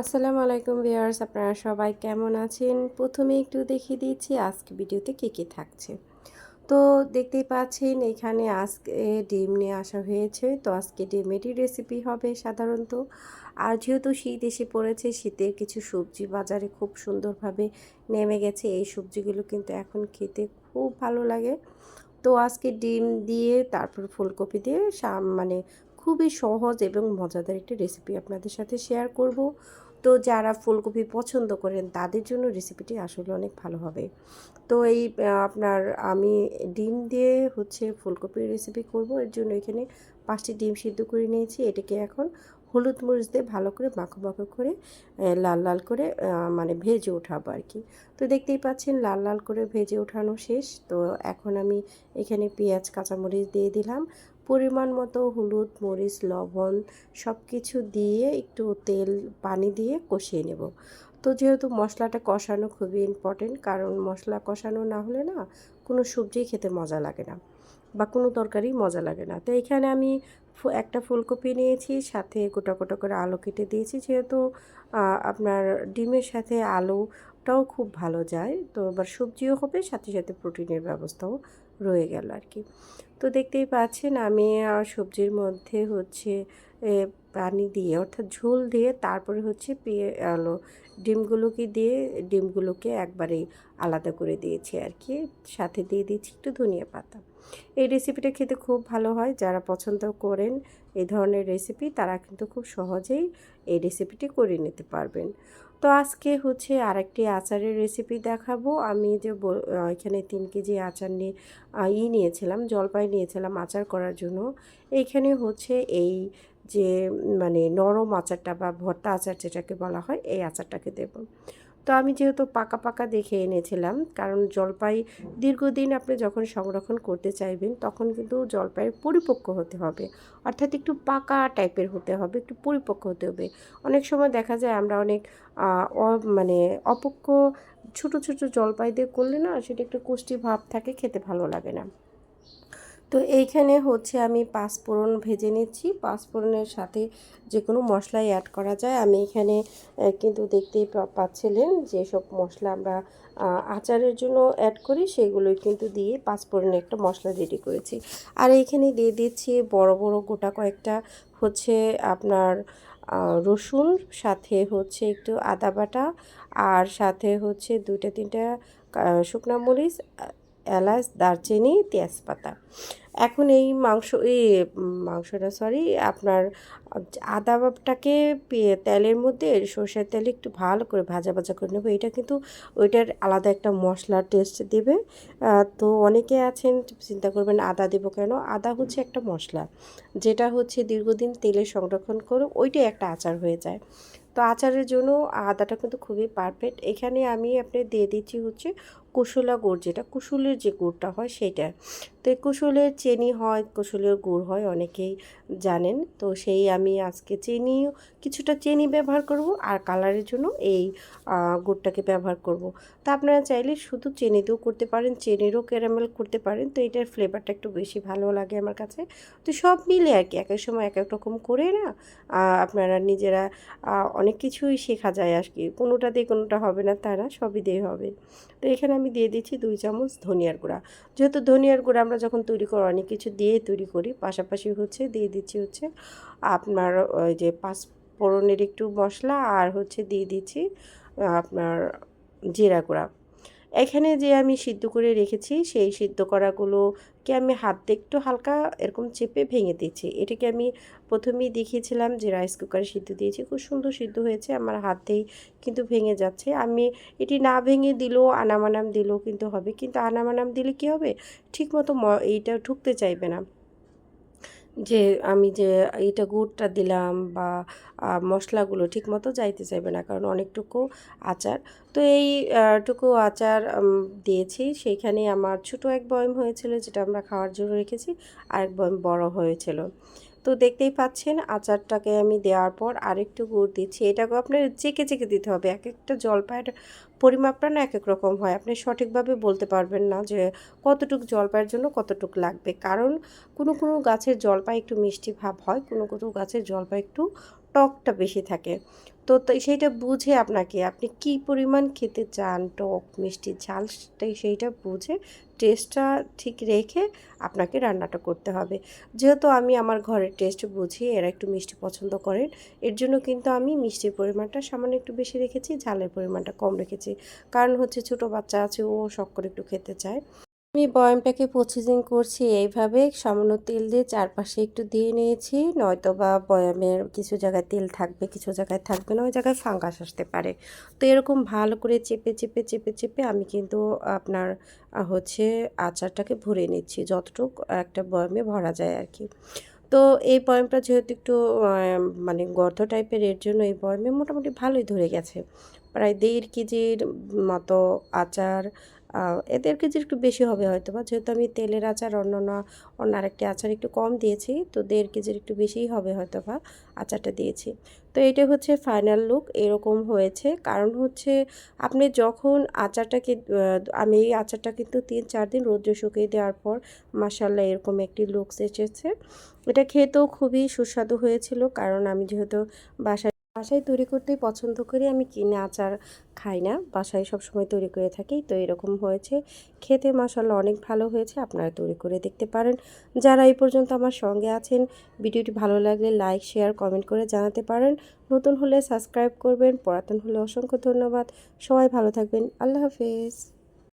আসসালামু আলাইকুম ভিউয়ার্স, আপনারা সবাই কেমন আছেন? প্রথমে একটু দেখিয়ে দিচ্ছি আজকে ভিডিওতে কী কী থাকছে। তো দেখতেই পাচ্ছেন, এখানে আজকে ডিম নিয়ে আসা হয়েছে। তো আজকে ডিমেরই রেসিপি হবে সাধারণত। আর যেহেতু শীত এসে পড়েছে, শীতের কিছু সবজি বাজারে খুব সুন্দরভাবে নেমে গেছে। এই সবজিগুলো কিন্তু এখন খেতে খুব ভালো লাগে। তো আজকে ডিম দিয়ে, তারপর ফুলকপি দিয়ে মানে খুবই সহজ এবং মজাদার একটি রেসিপি আপনাদের সাথে শেয়ার করব। তো যারা ফুলকপি পছন্দ করেন, তাদের জন্য রেসিপিটি আসলে অনেক ভালো হবে। তো এই আপনার আমি ডিম দিয়ে হচ্ছে ফুলকপির রেসিপি করব। এর জন্য এখানে পাঁচটি ডিম সিদ্ধ করে নিয়েছি। এটাকে এখন হলুদ মরিচ দিয়ে ভালো করে মাখো মাখো করে লাল লাল করে মানে ভেজে ওঠাবো আর কি। তো দেখতেই পাচ্ছেন লাল লাল করে ভেজে ওঠানো শেষ। তো এখন আমি এখানে পেঁয়াজ, কাঁচামরিচ দিয়ে দিলাম। পরিমাণ মতো হলুদ, মরিচ, লবণ সব কিছু দিয়ে একটু তেল, পানি দিয়ে কষিয়ে নেব। তো যেহেতু মশলাটা কষানো খুবই ইম্পর্টেন্ট কারণ মশলা কষানো না হলে না কোনো সবজি খেতে মজা লাগে না বা কোনো তরকারি মজা লাগে না। তো এখানে আমি একটা ফুলকপি নিয়েছি, সাথে গোটা গোটা করে আলু কেটে দিয়েছি, যেহেতু আপনার ডিমের সাথে আলুটাও খুব ভালো যায়। তো এবার সবজিও হবে, সাথে সাথে প্রোটিনের ব্যবস্থাও রয়ে গেল আর কি। তো দেখতেই পাচ্ছেন আমি সবজির মধ্যে হচ্ছে পানি দিয়ে, অর্থাৎ ঝোল দিয়ে, তারপরে হচ্ছে পেয়ে আলো, ডিমগুলোকে দিয়ে, ডিমগুলোকে একবারেই আলাদা করে দিয়েছি আর কি সাথে দিয়ে দিচ্ছি একটু ধনিয়া পাতা। এই রেসিপিটা খেতে খুব ভালো হয়, যারা পছন্দ করেন এই ধরনের রেসিপি তারা কিন্তু খুব সহজেই এই রেসিপিটি করে নিতে পারবেন। তো আজকে হচ্ছে আরেকটি আচারের রেসিপি দেখাবো। আমি যে এখানে তিন কেজি আচার নিয়ে ই নিয়েছিলাম, জলপাই নিয়েছিলাম আচার করার জন্য। এইখানে হচ্ছে এই যে মানে নরম আচারটা বা ভর্তা আচার যেটাকে বলা হয়, এই আচারটাকে দেব। তো আমি যেহেতু পাকা পাকা দেখে এনেছিলাম, কারণ জলপাই দীর্ঘদিন আপনি যখন সংরক্ষণ করতে চাইবেন, তখন কিন্তু জলপাইয়ের পরিপক্ক হতে হবে। অর্থাৎ একটু পাকা টাইপের হতে হবে, একটু পরিপক্ক হতে হবে। অনেক সময় দেখা যায় আমরা অনেক মানে অপক্ষ ছোট ছোট জলপাই দিয়ে করলে না, সেটা একটু কুষ্টি ভাব থাকে, খেতে ভালো লাগে না। তো এইখানে হচ্ছে আমি পাঁচফোড়ন ভেজে নিচ্ছি। পাঁচফোড়নের সাথে যে কোনো মশলাই অ্যাড করা যায়। আমি এখানে কিন্তু দেখতেই পাচ্ছিলেন যেসব মশলা আমরা আচারের জন্য অ্যাড করি, সেগুলোই কিন্তু দিয়ে পাঁচফোড়নে একটা মশলা রেডি করেছি। আর এইখানে দিয়ে দিচ্ছি বড় বড় গোটা কয়েকটা হচ্ছে আপনার রসুন, সাথে হচ্ছে একটু আদা বাটা, আর সাথে হচ্ছে দুইটা, তিনটা শুকনা মরিচ, এলাচ, দারচিনি, তেজপাতা। এখন এই মাংস, এই মাংসটা সরি আপনার আদা বাপটাকে তেলের মধ্যে সর্ষের তেলে একটু ভালো করে ভাজা ভাজা করে নেব। এটা কিন্তু ওইটার আলাদা একটা মশলার টেস্ট দেবে। তো অনেকে আছেন, চিন্তা করবেন আদা দেবো কেন? আদা হচ্ছে একটা মশলা, যেটা হচ্ছে দীর্ঘদিন তেলে সংরক্ষণ করে ওইটাই একটা আচার হয়ে যায়। তো আচারের জন্য আদাটা কিন্তু খুবই পারফেক্ট এখানে আমি আপনি দিয়ে দিচ্ছি হচ্ছে কুশুলা গুড় যেটা, কুশুলের যে গুড়টা হয় সেটা তো এই কুশুলের চেনি হয়, কুশুলের গুড় হয়, অনেকেই জানেন। তো সেই আমি আজকে চিনি কিছুটা চেনি ব্যবহার করব আর কালারের জন্য এই গুড়টাকে ব্যবহার করব। তা আপনারা চাইলে শুধু চিনিতেও করতে পারেন, চেনিরও ক্যারামেল করতে পারেন। তো এটার ফ্লেভারটা একটু বেশি ভালো লাগে আমার কাছে। তো সব মিলে আর কি এক এক সময় এক এক রকম করে না আপনারা নিজেরা অনেক কিছুই শেখা যায় আর কি। কোনোটা দিয়ে কোনোটা হবে না তারা সবই দিয়ে হবে। তো এখানে আমি দিয়ে দিচ্ছি দুই চামচ ধনিয়ার গুঁড়া। যেহেতু ধনিয়ার গুঁড়া আমরা যখন তৈরি করি অনেক কিছু দিয়ে তৈরি করি, পাশাপাশি হচ্ছে দিয়ে দিচ্ছি হচ্ছে আপনার ওই যে পাঁচ ফোড়নের একটু মশলা আর হচ্ছে দিয়ে দিচ্ছি, আপনার জিরা গুঁড়া। এখানে যে আমি সিদ্ধ করে রেখেছি, সেই সিদ্ধ করাগুলোকে আমি হাত দিয়ে একটু হালকা এরকম চেপে ভেঙে দিয়েছি। এটাকে আমি প্রথমেই দেখিয়েছিলাম যে রাইস কুকারে সিদ্ধ দিয়েছি, খুব সুন্দর সিদ্ধ হয়েছে, আমার হাতেই কিন্তু ভেঙে যাচ্ছে। আমি এটি না ভেঙে দিলেও আনামানাম দিলেও কিন্তু হবে, কিন্তু আনামানাম দিলে কি হবে? ঠিক মতো এইটা ঢুকতে চাইবে না। যে আমি যে এটা গুড়টা দিলাম বা মশলাগুলো ঠিক মতো যাইতে চাইবে না, কারণ অনেকটুকু আচার। তো এইটুকু আচার দিয়েছি। সেইখানে আমার ছোট এক বয়ম হয়েছিল, যেটা আমরা খাওয়ার জন্য রেখেছি। আর এক বয়ম বড় হয়েছিল। তো দেখতেই পাচ্ছেন আচারটাকে আমি দেওয়ার পর আরেকটু গুড় দিচ্ছি। এটাকে আপনার চেকে চেকে দিতে হবে। এক একটা জলপায়ের পরিমাপটা না এক এক রকম হয়। আপনি সঠিকভাবে বলতে পারবেন না যে কতটুক জলপায়ের জন্য কতটুক লাগবে। কারণ কোনো কোনো গাছের জলপাই একটু মিষ্টি ভাব হয়, কোনো কোনো গাছের জলপাই একটু টকটা বেশি থাকে। তো সেইটা বুঝে আপনাকে, আপনি কি পরিমাণ খেতে চান? টক, মিষ্টি, ঝাল সেই- সেইটা বুঝে টেস্টটা ঠিক রেখে আপনাকে রান্নাটা করতে হবে। যেহেতু আমি আমার ঘরের টেস্ট বুঝি, এরা একটু মিষ্টি পছন্দ করেন, এর জন্য কিন্তু আমি মিষ্টির পরিমাণটা সামান্য একটু বেশি রেখেছি, ঝালের পরিমাণটা কম রেখেছি। কারণ হচ্ছে ছোট বাচ্চা আছে, ও শখ করে একটু খেতে চায়। আমি বয়ামটাকে প্রসেসিং করছি এইভাবে, সামান্য তেল দিয়ে চারপাশে একটু দিয়ে নিয়েছি নয়তো বা বয়ামের কিছু জায়গায় তেল থাকবে, কিছু জায়গায় থাকবে না, ওই জায়গায় ফাঙ্গাস আসতে পারে। তো এরকম ভালো করে চেপে চেপে চেপে চেপে আমি কিন্তু আপনার হচ্ছে আচারটাকে ভরে নিচ্ছি, যতটুকু একটা বয়ামে ভরা যায় আর কি তো এই বয়ামটা যেহেতু একটু মানে গর্ত টাইপের, এর জন্য এই বয়ামে মোটামুটি ভালোই ধরে গেছে। প্রায় দেড় কেজির মতো আচার দেড় কেজির একটু বেশি হবে হয়তো বা যেহেতু আমি তেলের আচার অন্য অন্য আরেকটি আচার একটু কম দিয়েছি, তো দেড় কেজির একটু বেশিই হবে হয়তো বা আচারটা দিয়েছি। তো এটা হচ্ছে ফাইনাল লুক এরকম হয়েছে। কারণ হচ্ছে আপনি যখন আচারটাকে আমি এই আচারটা কিন্তু তিন, চার দিন রোদ্রে শুকিয়ে দেওয়ার পর মাসাল্লাহ এরকম একটি লুকস এসেছে। এটা খেতেও খুবই সুস্বাদু হয়েছিল, কারণ আমি যেহেতু বাসায় বাসায় তৈরি করতেই পছন্দ করি। আমি কিনে আচার খাই না, বাসায় সব সময় তৈরি করে থাকি। তো এরকম হয়েছে। খেতে মশালা অনেক ভালো হয়েছে, আপনারা তৈরি করে দেখতে পারেন। যারা এই পর্যন্ত আমার সঙ্গে আছেন, ভিডিওটি ভালো লাগলে লাইক, শেয়ার, কমেন্ট করে জানাতে পারেন। নতুন হলে সাবস্ক্রাইব করবেন, পুরাতন হলে অসংখ্য ধন্যবাদ। সবাই ভালো থাকবেন। আল্লাহ হাফেজ।